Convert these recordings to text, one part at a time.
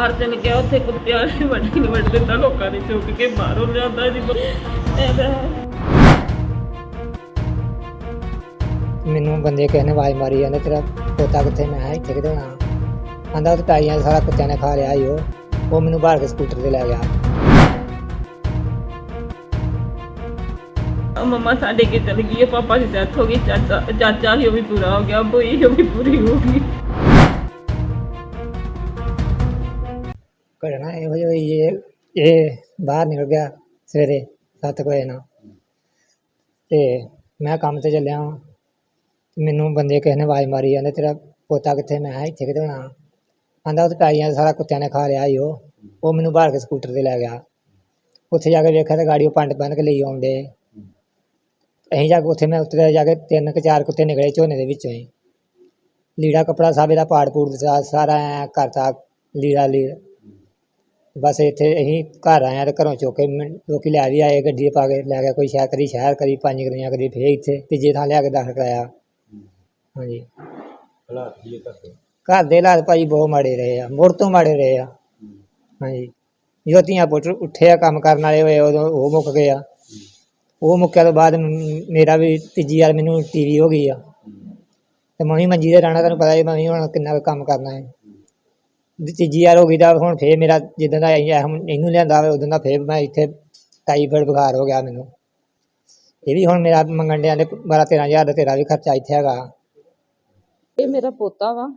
ਬਾਹਰ ਚਲ ਗਿਆ ਉੱਥੇ ਕੁੱਤਿਆਂ ਨੇ ਵੱਢੀ ਨੂੰ ਵੱਢ ਦਿੱਤਾ ਲੋਕਾਂ ਨੇ ਚੁੱਕ ਕੇ ਬਾਹਰੋਂ ਲਿਆਂਦਾ ਜੀ ਮੈਨੂੰ ਬੰਦੇ ਕਿਸੇ ਨੇ ਆਵਾਜ਼ ਮਾਰੀ ਜਾਂਦੇ ਤੇਰਾ ਪੋਤਾ ਕਿੱਥੇ? ਮੈਂ ਕਿਹਾ ਇੱਥੇ ਕਿਤੇ ਹੋਣਾ। ਆਂਦਾ ਉਹ ਟਾਈਆਂ ਸਾਰਾ ਕੁੱਤਿਆਂ ਨੇ ਖਾ ਲਿਆ ਈ ਉਹ। ਉਹ ਮੈਨੂੰ ਬਾਹਰ ਕੇ ਸਕੂਟਰ ਤੇ ਲੈ ਗਿਆ। ਮਮਾ ਸਾਡੇ ਕੇ ਚਲ ਗਈ ਹੈ ਪਾਪਾ ਦੀ ਡੈਥ ਹੋ ਗਈ ਚਾਚਾ ਚਾਚਾ ਹੀ ਉਹ ਵੀ ਪੂਰਾ ਹੋ ਗਿਆ ਬੋਈ ਉਹ ਵੀ ਪੂਰੀ ਹੋ ਗਈ। ਘਟਨਾ ਇਹੋ ਜਿਹੀ ਹੋਈ ਇਹ ਇਹ ਬਾਹਰ ਨਿਕਲ ਗਿਆ ਸਵੇਰੇ ਸੱਤ ਕੁ ਵਜੇ ਨਾਲ। ਤੇ ਮੈਂ ਕੰਮ ਤੇ ਚੱਲਿਆ ਵਾਂ। ਮੈਨੂੰ ਬੰਦੇ ਕਿਸੇ ਨੇ ਆਵਾਜ਼ ਮਾਰੀ ਜਾਂਦੇ ਤੇਰਾ ਪੋਤਾ ਕਿੱਥੇ? ਮੈਂ ਕਿਹਾ ਇੱਥੇ ਕਿਤੇ ਹੋਣਾ। ਆਂਦਾ ਉਹ ਟਾਈਆਂ ਸਾਰਾ ਕੁੱਤਿਆਂ ਨੇ ਖਾ ਲਿਆ ਈ ਉਹ। ਉਹ ਮੈਨੂੰ ਬਾਹਰ ਕੇ ਸਕੂਟਰ ਤੇ ਲੈ ਗਿਆ। ਉੱਥੇ ਜਾ ਕੇ ਵੇਖਿਆ ਤਾਂ ਗਾੜੀ ਉਹ ਪੰਡ ਬੰਨ ਕੇ ਲਈ ਆਉਂਦੇ ਅਸੀਂ ਜਾ ਕੇ ਉੱਥੇ ਮੈਂ ਉੱਤੇ ਜਾ ਕੇ ਤਿੰਨ ਕੁ ਚਾਰ ਕੁੱਤੇ ਨਿਕਲੇ ਝੋਨੇ ਦੇ ਵਿੱਚੋਂ ਹੀ। ਲੀੜਾ ਕਪੜਾ ਸਭ ਇਹਦਾ ਪਾੜ ਪੂੜ ਦਿੱਤਾ, ਸਾਰਾ ਐਂ ਕਰਤਾ, ਲੀੜਾ ਲੀੜਾ। ਬਸ ਇੱਥੇ ਅਸੀਂ ਘਰ ਹਾਂ ਤੇ ਘਰੋਂ ਚੁੱਕ ਕੇ ਮਿੰ- ਲੋਕੀ ਲੈ ਵੀ ਆਏ ਗੱਡੀ 'ਚ ਪਾ ਕੇ ਲੈ ਗਿਆ ਕੋਈ ਸ਼ਹਿਰ ਕਦੀ ਸ਼ਹਿਰ ਕਦੀ ਪੰਜ ਗਰੀਆਂ ਕਦੀ ਫੇਰ ਇੱਥੇ ਤੀਜੇ ਥਾਂ ਲਿਆ ਕੇ ਦਾਖਲ ਕਰਾਇਆ। ਹਾਂਜੀ। ਹਾਲਾਤ ਕੀ ਹੈ ਕਰਦੇ ਘਰ ਦੇ ਹਾਲਾਤ ਭਾਜੀ ਬਹੁਤ ਮਾੜੇ ਰਹੇ ਆ ਮੁੜ ਤੋਂ ਮਾੜੇ ਰਹੇ ਆ। ਹਾਂਜੀ। ਜਦੋਂ ਧੀਆਂ ਪੁੱਤ ਉੱਠੇ ਆ ਕੰਮ ਕਰਨ ਵਾਲੇ ਹੋਏ ਉਦੋਂ ਉਹ ਮੁੱਕ ਗਏ ਆ। ਉਹ ਮੁੱਕਿਆ ਤੋਂ ਬਾਅਦ ਮ- ਮੇਰਾ ਵੀ ਤੀਜੀ ਵਾਰ ਮੈਨੂੰ ਟੀਵੀ ਹੋ ਗਈ ਆ। ਤੇ ਮੈਂ ਵੀ ਮੰਜੀ ਤੇ ਰਹਿਣਾ ਤੁਹਾਨੂੰ ਪਤਾ ਹੀ ਮੈਂ ਵੀ ਹੁਣ ਕਿੰਨਾ ਕੁ ਕੰਮ ਕਰਨਾ ਹੈ। ਤੀਜੀ ਵਾਰ ਹੋ ਗਈ ਤਾਂ ਹੁਣ ਫੇਰ ਮੇਰਾ ਜਿੱਦਾਂ ਦਾ ਇਹ- ਹੁਣ ਇਹਨੂੰ ਲਿਆਂਦਾ ਉਦੋਂ ਦਾ ਫੇਰ ਮੈਂ ਇੱਥੇ ਟਾਈਫਾਇਡ ਬੁਖਾਰ ਹੋ ਗਿਆ ਮੈਨੂੰ। ਇਹ ਵੀ ਹੁਣ ਮੇਰਾ ਮੰਗਣ ਡਿਆਂ ਦੇ 12 13000 ਦਾ ਤੇਰਾ ਵੀ ਖਰਚਾ ਇੱਥੇ ਹੈਗਾ। ਇਹ ਮੇਰਾ ਪੋਤਾ ਵਾ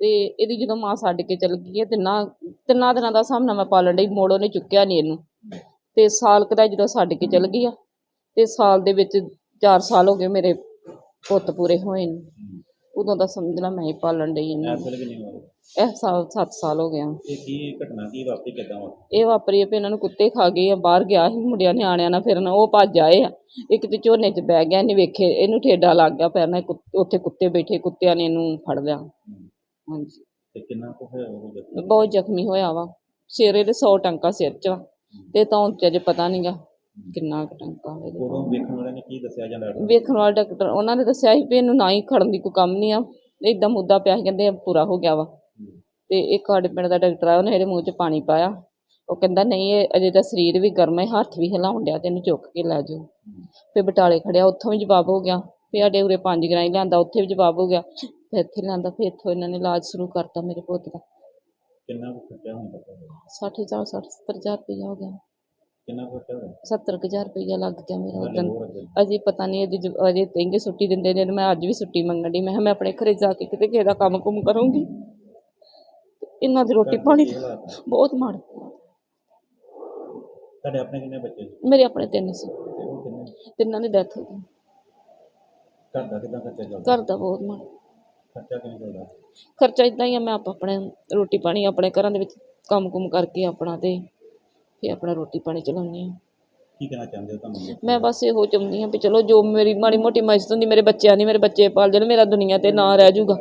ਤੇ ਇਹਦੀ ਜਦੋਂ ਮਾਂ ਛੱਡ ਕੇ ਚਲ ਗਈ ਹੈ ਤਿੰਨਾਂ ਤਿੰਨਾਂ ਦਿਨਾਂ ਦਾ ਸਾਹਮਣਾ ਮੈਂ ਪਾਲਣ ਡਈ ਮੋੜੋ ਨੇ ਚੁੱਕਿਆ ਨਹੀਂ ਇਹਨੂੰ। ਤੇ ਸਾਲ ਕੁ ਦਾ ਜਦੋਂ ਛੱਡ ਕੇ ਚਲ ਗਈ ਆ ਤੇ ਸਾਲ ਦੇ ਵਿੱਚ 4 ਸਾਲ ਹੋ ਗਏ ਮੇਰੇ ਪੁੱਤ ਪੂਰੇ ਹੋਏ ਨੇ। ਉਦੋਂ ਦਾ ਸਮਝ ਲਾ ਮੈਂ ਹੀ ਪਾਲਣ ਡਈ ਇਹਨੂੰ। ਇਹ ਸਾਲ 7 ਸਾਲ ਹੋ ਗਿਆ ਇਹ ਕੀ ਘਟਨਾ ਕੀ ਵਾਪਰੀ ਕਿੱਦਾਂ ਵਾ ਇਹ ਵਾਪਰੀ ਆ ਵੀ ਇਹਨਾਂ ਨੂੰ ਕੁੱਤੇ ਖਾ ਗਏ ਆ ਬਾਹਰ ਗਿਆ ਸੀ ਮੁੰਡਿਆਂ ਨਿਆਣਿਆਂ ਨਾਲ ਫਿਰਨ ਉਹ ਭੱਜ ਆਏ ਆ। ਇੱਕ ਤੇ ਝੋਨੇ 'ਚ ਬਹਿ ਗਿਆ ਇਹਨੇ ਵੇਖੇ ਇਹਨੂੰ ਠੇਡਾ ਲੱਗ ਗਿਆ ਪੈਰ ਨਾਲ ਕੁੱਤ- ਉੱਥੇ ਕੁੱਤੇ ਬੈਠੇ ਕੁੱਤਿਆਂ ਨੇ ਇਹਨੂੰ ਫੜ ਲਿਆ। ਹਾਂਜੀ। ਤੇ ਕਿੰਨਾ ਕੁ ਹੋਇਆ ਉਹ ਜਦ ਬਹੁਤ ਜ਼ਖਮੀ ਹੋਇਆ ਵਾ। ਸਿਰੇ ਦੇ 100 ਟੰਕਾ ਸਿਰ 'ਚ ਵਾ। ਤੇ ਤਾਂ ਅਜੇ ਪਤਾ ਨਹੀਂਗਾ ਕਿੰਨਾ ਕੁ ਟੰਕਾ। ਉਦੋਂ ਵੇਖਣ ਵਾਲਿਆਂ ਨੇ ਕੀ ਦੱਸਿਆ ਜਾਂ ਡਾਕਟਰ? ਵੇਖਣ ਵਾਲਾ ਡਾਕਟਰ ਉਹਨਾਂ ਨੇ ਦੱਸਿਆ ਸੀ ਵੀ ਇਹਨੂੰ ਨਾ ਹੀ ਖੜਨ ਦੀ ਕੋਈ ਕੰਮ ਨਹੀਂ ਆ। ਇਦਾਂ ਮੁੱਦਾ ਪਿਆ ਸੀ ਕਹਿੰਦੇ ਪੂਰਾ ਹੋ ਗਿਆ ਵਾ। ਤੇ ਇੱਕ ਸਾਡੇ ਪਿੰਡ ਦਾ ਡਾਕਟਰ ਆ ਉਹਨੇ ਇਹਦੇ ਮੂੰਹ 'ਚ ਪਾਣੀ ਪਾਇਆ। ਉਹ ਕਹਿੰਦਾ ਨਹੀਂ ਇਹ ਅਜੇ ਤਾਂ ਸਰੀਰ ਵੀ ਗਰਮ ਹੈ ਹੱਥ ਵੀ ਹਿਲਾਉਣ ਡਿਆ ਤੇ ਇਹਨੂੰ ਚੁੱਕ ਕੇ ਲੈ ਜਾਓ। ਫਿਰ ਬਟਾਲੇ ਖੜਿਆ ਉੱਥੋਂ ਵੀ ਜਵਾਬ ਹੋ ਗਿਆ। ਫਿਰ ਸਾਡੇ ਉਰੇ ਪੰਜ ਗਰਾਈ ਲਿਆਂਦਾ ਉੱਥੇ ਵੀ ਜਵਾਬ ਹੋ ਗਿਆ। ਫਿਰ ਇੱਥੇ ਲਿਆਂਦਾ ਫਿਰ ਇੱਥੋਂ ਇਹਨਾਂ ਨੇ ਇਲਾਜ ਸ਼ੁਰੂ ਕਰਤਾ ਮੇਰੇ ਪੁੱਤ ਦਾ। ਕਿੰਨਾ ਕੁ ਖਰਚਾ ਹੁੰਦਾ ਤੁਹਾਡਾ? 60 ਹਜ਼ਾਰ ਸੱਠ ਸੱਤਰ ਹਜ਼ਾਰ ਰੁਪਈਆ ਹੋ ਗਿਆ। ਕਿੰਨਾ ਕੁ ਖਰਚਾ ਹੋਇਆ? ਸੱਤਰ ਕੁ ਹਜ਼ਾਰ ਰੁਪਈਆ ਲੱਗ ਗਿਆ ਮੇਰਾ ਹਾਲੇ ਉਦੋਂ ਹੋਰ ਅੱਗੇ। ਅਜੇ ਪਤਾ ਨਹੀਂ ਜ- ਅਜੇ ਤੈਂਗੇ ਛੁੱਟੀ ਦਿੰਦੇ ਨੇ ਤੇ ਮੈਂ ਅੱਜ ਵੀ ਛੁੱਟੀ ਮੰਗਣ ਦੀ ਮੈਂ ਕਿਹਾ ਮੈਂ ਆਪਣੇ ਘਰੇ ਜਾ ਕੇ ਕਿਤੇ ਕਿਸੇ ਦਾ ਕੰਮ ਕੁਮ ਕਰੂੰਗੀ। ਤੇ ਇਹਨਾਂ ਦੀ ਰੋਟੀ ਪਾਣੀ? ਬਹੁਤ ਮਾੜਾ। ਤੁਹਾਡੇ ਆਪਣੇ ਕਿੰਨੇ ਬੱਚੇ ਸੀ? ਮੇਰੇ ਆਪਣੇ ਤਿੰਨ ਸੀ। ਤੇ ਉਹ ਕਿੰਨੇ? ਤਿੰਨਾਂ ਦੀ ਡੈਥ ਹੋ ਗਈ। ਘਰ ਦਾ ਕਿੱਦਾਂ ਖਰਚਾ ਚੱਲਦਾ? ਘਰ ਦਾ ਬਹੁਤ ਮਾੜਾ। ਖਰਚਾ ਕਿੰਨਾ ਚੱਲਦਾ? ਖਰਚਾ ਇਦਾਂ ਹੀ ਆ ਮੈਂ ਆਪ ਆਪਣੇ ਰੋਟੀ ਪਾਣੀ ਆਪਣੇ ਘਰਾਂ ਦੇ ਵਿੱਚ ਕੰਮ ਕੁਮ ਕਰਕੇ ਆਪਣਾ ਤੇ ਫਿਰ ਆਪਣਾ ਰੋਟੀ ਪਾਣੀ ਚਲਾਉਂਦੀ ਹਾਂ। ਕੀ ਕਹਿਣਾ ਚਾਹੁੰਦੇ ਹੋ ਤੁਹਾਨੂੰ? ਮੈਂ ਬਸ ਇਹੋ ਚਾਹੁੰਦੀ ਹਾਂ ਵੀ ਚਲੋ ਜੋ ਮੇਰੀ ਮਾੜੀ ਮੋਟੀ ਮਦਦ ਹੁੰਦੀ ਮੇਰੇ ਬੱਚਿਆਂ ਦੀ ਮੇਰੇ ਬੱਚੇ ਪਾਲ ਜਾਣ ਮੇਰਾ ਦੁਨੀਆ ਤੇ ਨਾਂ ਰਹਿ ਜਾਊਗਾ।